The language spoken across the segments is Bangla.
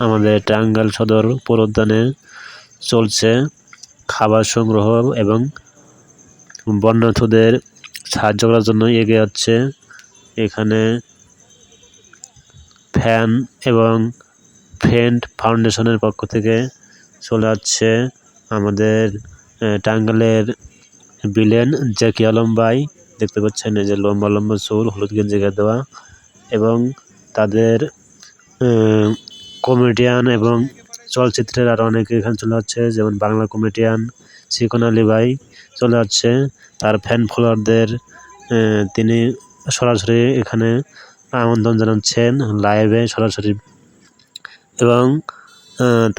আমাদের টাঙ্গাল সদর পৌর উদ্যানে চলছে খাবার সংগ্রহ এবং বন্যার্থদের সাহায্য করার জন্য এগিয়ে যাচ্ছে। এখানে ফ্যান এবং ফ্রেন্ড ফাউন্ডেশনের পক্ষ থেকে চলে যাচ্ছে আমাদের আহ, টাঙ্গাইলের বিলেন জ্যাকি আলম ভাই। দেখতে পাচ্ছেন এই যে লম্বা লম্বা চুল হলুদ গেঞ্জি দেওয়া। এবং তাদের কমেডিয়ান এবং চলচ্চিত্রের আরও অনেকে এখানে চলে যাচ্ছে, যেমন বাংলা কমেডিয়ান শিকন আলী ভাই চলে যাচ্ছে, তার ফ্যান ফলোয়ারদের তিনি সরাসরি এখানে আমন্ত্রণ জানাচ্ছেন লাইভে সরাসরি এবং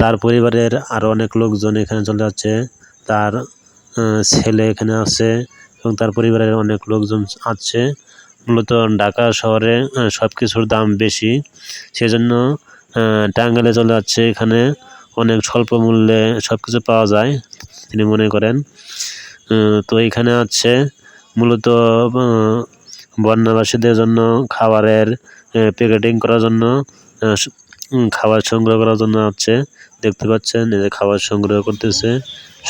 তার পরিবারের আরও অনেক লোকজন এখানে চলে যাচ্ছে, তার ছেলে এখানে আছে এবং তার পরিবারের অনেক লোকজন আছে। মূলত ঢাকা শহরে সব কিছুর দাম বেশি। সেজন্য আহ, টাঙ্গাইলে চলে যাচ্ছে। এখানে অনেক স্বল্প মূল্যে সব কিছু পাওয়া যায় তিনি মনে করেন। তো এখানে আছে মূলত বন্যাবাসীদের জন্য খাবারের প্যাকেটিং করার জন্য খাবার সংগ্রহ করার জন্য আছে। দেখতে পাচ্ছেন যে খাবার সংগ্রহ করতেছে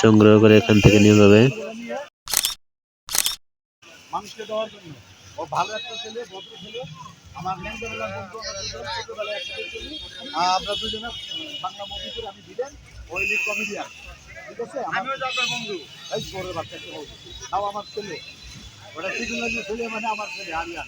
সংগ্রহ করে এখান থেকে নিয়ে যাবে। মানুষকে দেওয়ার জন্য ও ভালো একটা ছেলে ভদ্র ছেলে। আমার আমরা দুজন একসাথে চলি আহ, দুজনে বাংলা মুভি করে আমি দিলেন ওই কমেডিয়ান ঠিক আছে? আমিও যাবে বন্ধু। এই বড় বাচ্চা কে তাও আমার ছেলে। ওটা সিজন ছেলে মানে আমার ছেলে আরিয়ান।